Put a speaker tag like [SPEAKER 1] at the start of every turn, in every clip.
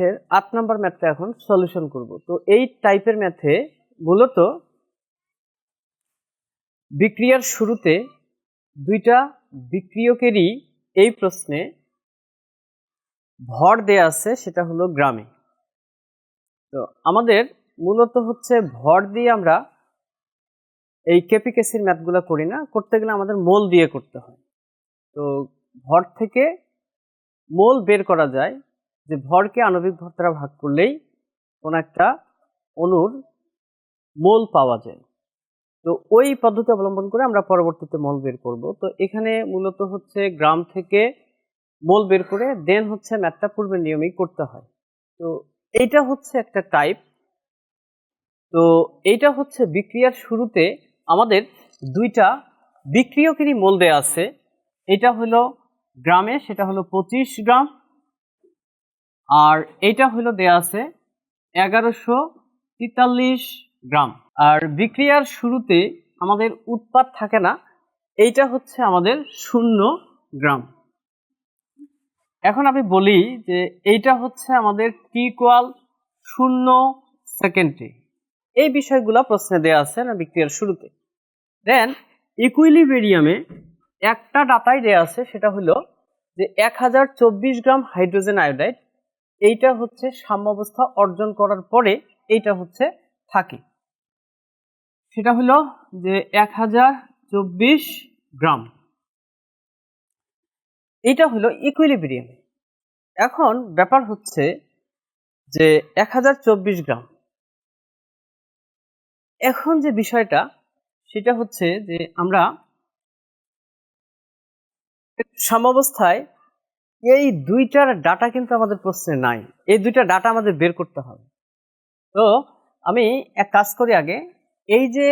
[SPEAKER 1] ম্যাথের আট নাম্বার ম্যাথটা এখন সলিউশন করব। তো এই টাইপের ম্যাথে মূলত বিক্রিয়ার শুরুতে দুইটা বিক্রিয়কেরই এই প্রশ্নে ভর দেয়া আছে, সেটা হলো গ্রামে। তো আমাদের মূলত হচ্ছে ভর দিয়ে আমরা এই কেপিকেসির ম্যাথগুলো করি না, করতে গেলে আমাদের মোল দিয়ে করতে হয়। তো ভর থেকে মোল বের করা যায় যে ভরকে আণবিক ভর দ্বারা ভাগ করলেই কোনো একটা অণুর মোল পাওয়া যায়। তো ওই পদ্ধতি অবলম্বন করে আমরা পরবর্তীতে মোল বের করব। তো এখানে মূলত হচ্ছে গ্রাম থেকে মোল বের করে দেন হচ্ছে ম্যাথটা পূর্বের নিয়মেই করতে হয়। তো এইটা হচ্ছে একটা টাইপ। তো এইটা হচ্ছে বিক্রিয়ার শুরুতে আমাদের দুইটা বিক্রিয়কেরই মোল দেয়া আছে। এটা হলো গ্রামে, সেটা হলো পঁচিশ গ্রাম। আর এইটা হলো দেয়া আছে এগারোশো তেতাল্লিশ গ্রাম। আর বিক্রিয়ার শুরুতে আমাদের উৎপাদ থাকে না, এইটা হচ্ছে আমাদের শূন্য গ্রাম। এখন আমি বলি যে এইটা হচ্ছে আমাদের টি ইকুয়াল শূন্য সেকেন্ডে। এই বিষয়গুলো প্রশ্নে দেওয়া আছে না বিক্রিয়ার শুরুতে। দেন ইকুইলিবেরিয়ামে একটা ডাটাই দেওয়া আছে, সেটা হলো যে এক হাজার চব্বিশ গ্রাম হাইড্রোজেন আয়োডাইড এইটা হচ্ছে সাম্যাবস্থা অর্জন করার পরে এইটা হচ্ছে থাকে। সেটা হলো যে এক হাজার চব্বিশ গ্রাম। এটা হলো ইকুইলিব্রিয়াম এখন ব্যাপার হচ্ছে যে এক হাজার চব্বিশ গ্রাম। এখন যে বিষয়টা, সেটা হচ্ছে যে আমরা সাম্যাবস্থায় এই দুইটার ডাটা কিন্তু আমাদের প্রশ্নে নাই। এই দুইটা ডাটা আমাদের বের করতে হবে। তো আমি এক কাজ করি আগে, এই যে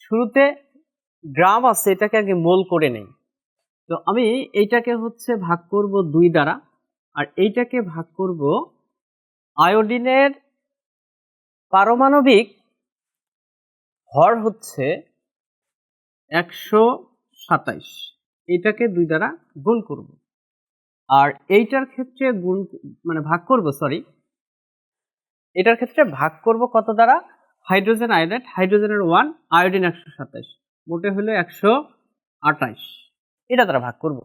[SPEAKER 1] শুরুতে গ্রাম আছে, এটাকে আগে মোল করে নেই। তো আমি এইটাকে হচ্ছে ভাগ করব দুই দ্বারা, আর এইটাকে ভাগ করব আয়োডিনের পারমাণবিক ভর হচ্ছে একশো সাতাইশ। এইটাকে দুই দ্বারা গুণ করব। আর এইটার ক্ষেত্রে গুণ মানে ভাগ করব সরি এটার ক্ষেত্রে ভাগ করব কত দ্বারা? হাইড্রোজেন আয়োডাইড, হাইড্রোজেনের ওয়ান, আয়োডিন একশো সাতাইশ, মোটে হলো একশো আটাইশ এটা দ্বারা ভাগ করব।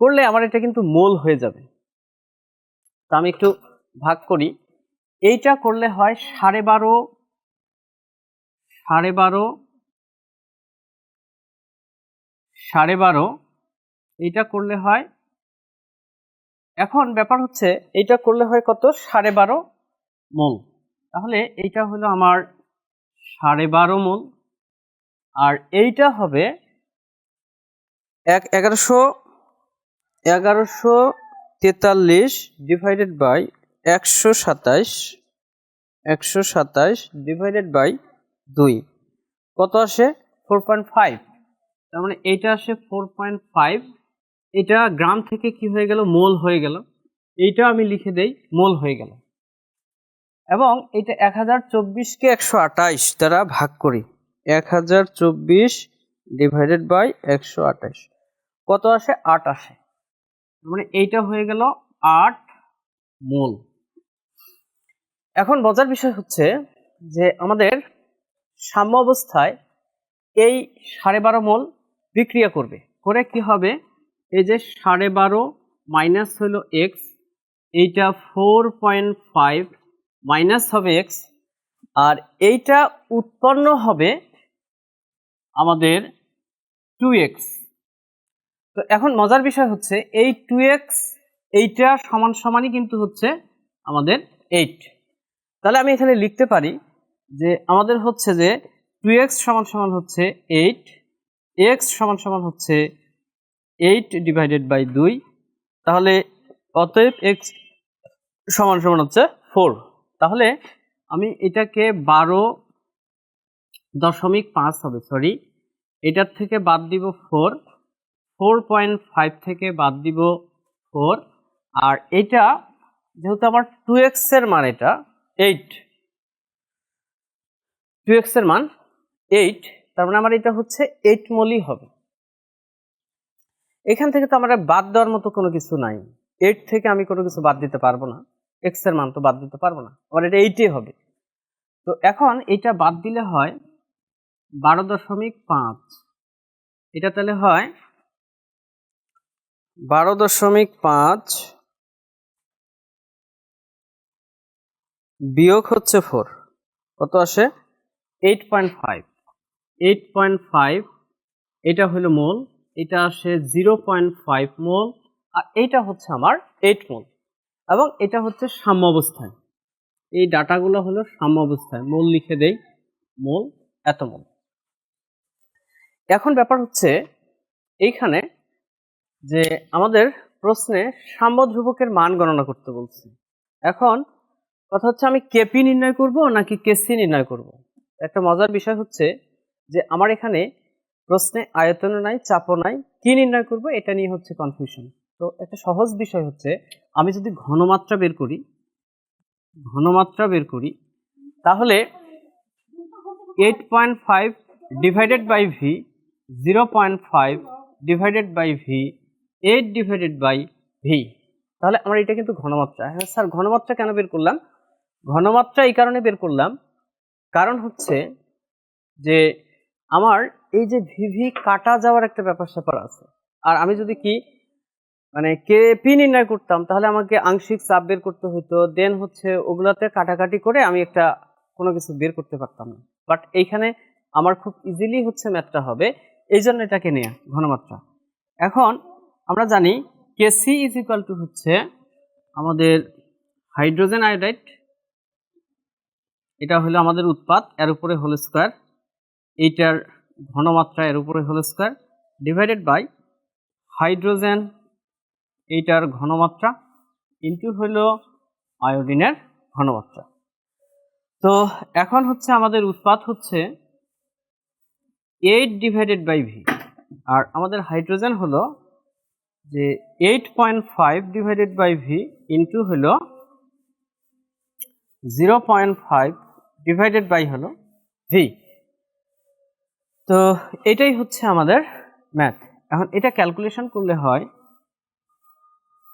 [SPEAKER 1] করলে আমার এটা কিন্তু মোল হয়ে যাবে। তো আমি একটু ভাগ করি। এইটা করলে হয় সাড়ে বারো সাড়ে বারো সাড়ে বারো, এইটা করলে হয় এখন ব্যাপার হচ্ছে, এইটা করলে হয় কত? সাড়ে বারো মোল। তাহলে এইটা হলো আমার সাড়ে বারো মোল। আর এইটা হবে এক, এগারোশো এগারোশো তেতাল্লিশ ডিভাইডেড বাই একশো সাতাইশ একশো সাতাইশ ডিভাইডেড বাই দুই। কত আসে? ফোর পয়েন্ট ফাইভ তার মানে এইটা আসে ফোর পয়েন্ট ফাইভ এটা গ্রাম থেকে কি হয়ে গেল? মোল হয়ে গেল। এইটা আমি লিখে দেই, মোল হয়ে গেল। এবং এটা এক হাজার চব্বিশকে একশো আঠাইশ দ্বারা ভাগ করি। এক হাজার চব্বিশ ডিভাইডেড বাই একশো আঠাইশ কত আসে? আট আসে। মানে এইটা হয়ে গেল আট মোল। এখন মজার বিষয় হচ্ছে যে আমাদের সাম্য অবস্থায় এই সাড়ে বারো মোল বিক্রিয়া করবে। করে কি হবে? এই যে সাড়ে বারো মাইনাস হলো এক্স এইটা ফোর পয়েন্ট ফাইভ মাইনাস হবে এক্স আর এইটা উৎপন্ন হবে আমাদের টু এক্স তো এখন মজার বিষয় হচ্ছে, এই টু এক্স এইটা সমান সমানই কিন্তু হচ্ছে আমাদের এইট তাহলে আমি এখানে লিখতে পারি যে আমাদের হচ্ছে যে টু এক্স সমান সমান হচ্ছে এইট এক্স সমান সমান হচ্ছে এইট ডিভাইডেড বাই দুই, তাহলে অতএব এক্স সমান সমান হচ্ছে ফোর তাহলে আমি এটাকে বারো দশমিক পাঁচ হবে সরি এটার থেকে বাদ দিব ফোর ফোর পয়েন্ট ফাইভ থেকে বাদ দিব ফোর আর এটা যেহেতু আমার টু এক্সের মান এটা এইট টু এক্সের মান এইট তার মানে আমার এটা হচ্ছে এইট মলই হবে। এখান থেকে তো আমার বাদ দেওয়ার মতো কোনো কিছু নাই। এইট থেকে আমি কোনো কিছু বাদ দিতে পারব না। এক্সের মান তো বাদ দিতে পারব না। আবার এটা এইটাই হবে। তো এখন এটা বাদ দিলে হয় বারো দশমিক পাঁচ। এটা তাহলে হয় বারো দশমিক পাঁচ বিয়োগ হচ্ছে ফোর কত আসে? Eight point five eight point five এটা হলো মোল। এটা আসে জিরো পয়েন্ট ফাইভ মোল আর এইটা হচ্ছে আমার এইট মোল এবং এটা হচ্ছে সাম্য অবস্থায়। এই ডাটাগুলো হলো সাম্য অবস্থায়। মোল লিখে দেই মোল এত মোল এখন ব্যাপার হচ্ছে এইখানে যে আমাদের প্রশ্নে সাম্য ধ্রুবকের মান গণনা করতে বলছে। এখন কথা হচ্ছে আমি কেপি নির্ণয় করব নাকি কেসি নির্ণয় করব? একটা মজার বিষয় হচ্ছে যে আমার এখানে প্রশ্নে আয়তনও নাই, চাপও নাই, কি নির্ণয় করব এটা নিয়ে হচ্ছে কনফিউশন তো একটা সহজ বিষয় হচ্ছে, আমি যদি ঘনমাত্রা বের করি, ঘনমাত্রা বের করি, তাহলে eight point five divided by V zero point five divided by V eight divided by V তাহলে আমরা এটা কিন্তু ঘনমাত্রা। হ্যাঁ স্যার, ঘনমাত্রা কেন বের করলাম? ঘনমাত্রা এই কারণে বের করলাম, কারণ হচ্ছে যে আমার এই যে ভিভি কাটা যাওয়ার একটা ব্যাপার স্যাপার আছে। আর আমি যদি কি মানে কে পি নির্ণয় করতাম, তাহলে আমাকে আংশিক চাপ বের করতে হতো দেন হচ্ছে ওগুলাতে কাটাকাটি করে আমি একটা কোনো কিছু বের করতে পারতাম না। বাট এইখানে আমার খুব ইজিলি হচ্ছে ম্যাথটা হবে। এই জন্য এটাকে নেয়া ঘনমাত্রা। এখন আমরা জানি কেসি ইজ ইকুয়াল টু হচ্ছে আমাদের হাইড্রোজেন আয়োডাইড এটা হলো আমাদের উৎপাদ এর উপরে হোল স্কোয়ার এইটার ঘনমাত্রা এর উপরে whole square divided by hydrogen এইটার ঘনমাত্রা ইন্টু হলো আয়োডিনের ঘনমাত্রা। তো এখন হচ্ছে আমাদের উৎপাদ হচ্ছে এইট ডিভাইডেড বাই ভি আর আমাদের হাইড্রোজেন হলো যে eight point five divided by V into হলো zero point five divided by হলো ভি তো এটাই হচ্ছে আমাদের ম্যাথ এখন এটা ক্যালকুলেশন করলে হয়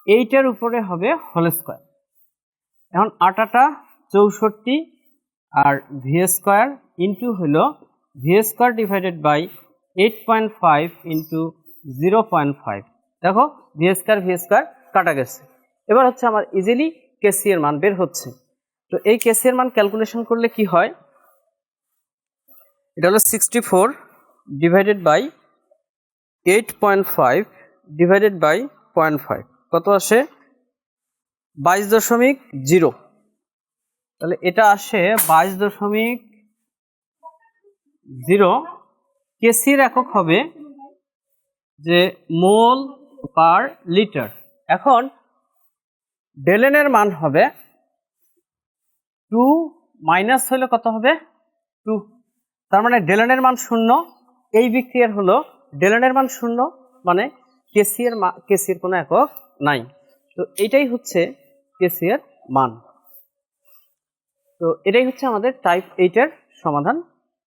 [SPEAKER 1] এইটার উপরে হবে হোল স্কোয়ার এখন আটাটা চৌষট্টি আর ভি স্কোয়ার ইন্টু হলো V square divided by eight point five into zero point five দেখো ভি স্কোয়ার ভি স্কোয়ার কাটা গেছে। এবার হচ্ছে আমার ইজিলি কেসি এর মান বের হচ্ছে। তো এই কেসি এর মান ক্যালকুলেশন করলে কি হয়? এটা হলো sixty four divided by eight point five divided by point five কত আসে? বাইশ দশমিক জিরো। তাহলে এটা আসে বাইশ দশমিক জিরো। কেসির একক হবে যে মোল পার লিটার। এখন ডেলেনের মান হবে টু মাইনাস হলে কত হবে? টু। তার মানে ডেলেনের মান শূন্য। এই বিক্রিয়ার হলো ডেলনের মান শূন্য মানে কেসি এর মা, কেসির কোনো একক নাই। তো এটাই হচ্ছে কেসি এর মান। তো এটাই হচ্ছে আমাদের টাইপ এইটের সমাধান।